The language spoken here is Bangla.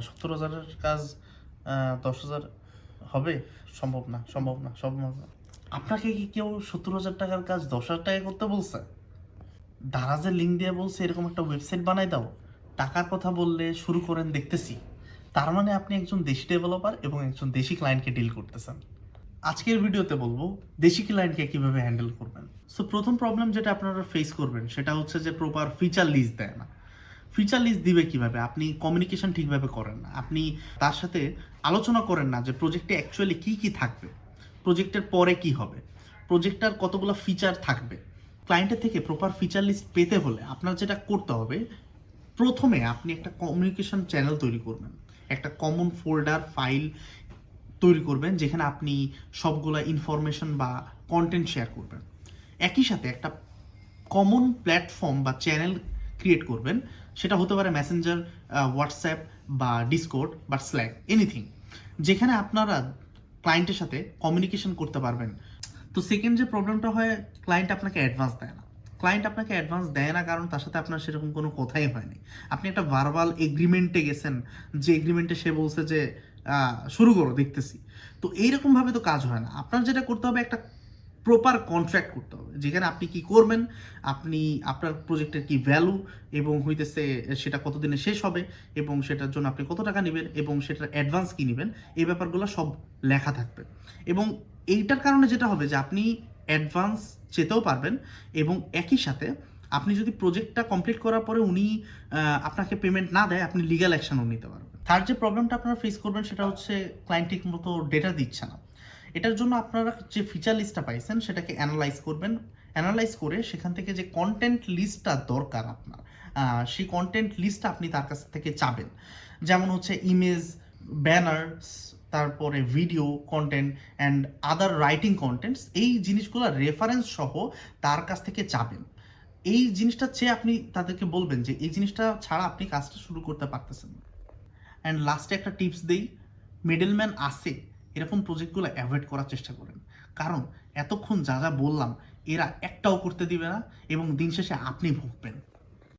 সত্তর হাজারের কাজ দশ হাজার হবে? সম্ভব না সম্ভব না সম্ভব না। আপনাকে কি কেউ সত্তর হাজার টাকার কাজ, দশ হাজার টাকা করতে বলছে? দারাজের লিঙ্ক দিয়ে বলছে, এরকম একটা ওয়েবসাইট বানাই দাও। টাকার কথা বললে শুরু করেন দেখতেছি। তার মানে আপনি একজন দেশি ডেভেলপার এবং একজন দেশি ক্লায়েন্টকে ডিল করতেছেন। আজকের ভিডিওতে বলব, দেশি ক্লায়েন্টকে কীভাবে হ্যান্ডেল করবেন? সো প্রথম প্রবলেম যেটা আপনারা ফেস করবেন, সেটা হচ্ছে যে প্রপার ফিচার লিস্ট দেয় না। ফিচার লিস্ট দিবে কীভাবে? আপনি কমিউনিকেশন ঠিকভাবে করেন না। আপনি তার সাথে আলোচনা করেন না যে প্রজেক্টে অ্যাকচুয়ালি কি কি থাকবে। প্রজেক্টের পরে কি হবে? প্রজেক্টটার কতগুলো ফিচার থাকবে? ক্লায়েন্টের থেকে প্রপার ফিচার লিস্ট পেতে হলে আপনার যেটা করতে হবে, প্রথমে আপনি একটা কমিউনিকেশন চ্যানেল তৈরি করবেন। একটা কমন ফোল্ডার ফাইল তৈরি করবেন যেখানে আপনি সবগুলা ইনফরমেশন বা কন্টেন্ট শেয়ার করবেন। একই সাথে একটা কমন প্ল্যাটফর্ম বা চ্যানেল ক্রিয়েট করবেন সেটা হতে পারে মেসেঞ্জার হোয়াটসঅ্যাপ বা ডিসকোড বা স্ল্যাক এনিথিং যেখানে আপনারা ক্লায়েন্টের সাথে কমিউনিকেশন করতে পারবেন। তো সেকেন্ড যে প্রবলেমটা হয় ক্লায়েন্ট আপনাকে অ্যাডভান্স দেয় না। ক্লায়েন্ট আপনাকে অ্যাডভান্স দেয় না কারণ তার সাথে আপনার সেরকম কোনো কথাই হয়নি আপনি একটা ভার্বাল এগ্রিমেন্টে গেছেন, যে এগ্রিমেন্টে সে বলছে যে শুরু করো, দেখতেছি। তো এইরকমভাবে তো কাজ হয় না। আপনার যেটা করতে হবে, একটা প্রপার কন্ট্রাক্ট করতে হবে। যেখানে আপনি কি করবেন, আপনি, আপনার প্রজেক্টের কি ভ্যালু এবং হইতেছে সেটা কতদিনে শেষ হবে এবং সেটার জন্য আপনি কত টাকা নেবেন এবং সেটার অ্যাডভান্স কি নেবেন, এই ব্যাপারগুলো সব লেখা থাকবে। এবং এইটার কারণে যেটা হবে যে আপনি অ্যাডভান্স চেতেও পারবেন এবং একই সাথে আপনি যদি প্রজেক্টটা কমপ্লিট করার পরে উনি আপনাকে পেমেন্ট না দেয়, আপনি লিগ্যাল অ্যাকশনও নিতে পারবেন। থার্ড যে প্রবলেমটা আপনারা ফেস করবেন সেটা হচ্ছে ক্লায়েন্ট ঠিক মতো ডেটা দিচ্ছে না। এটার জন্য আপনারা যে ফিচার লিস্টটা পাইছেন, সেটাকে অ্যানালাইজ করবেন। অ্যানালাইজ করে সেখান থেকে যে কন্টেন্ট লিস্টটা দরকার আপনার সেই কন্টেন্ট লিস্টটা আপনি তার কাছ থেকে চাবেন। যেমন হচ্ছে ইমেজ ব্যানার্স তারপরে video content and other writing contents এই জিনিসগুলো রেফারেন্স সহ তার কাছ থেকে চাবেন। এই জিনিসটা চেয়ে আপনি তাদেরকে বলবেন যে, এই জিনিসটা ছাড়া আপনি কাজটা শুরু করতে পারতেছেন অ্যান্ড লাস্টে একটা টিপস দেই মিডলম্যান আসে এরকম প্রজেক্টগুলো অ্যাভয়েড করার চেষ্টা করেন। কারণ এতক্ষণ যা যা বললাম, এরা একটাও করতে দিবে না এবং দিন শেষে আপনি ভুগবেন।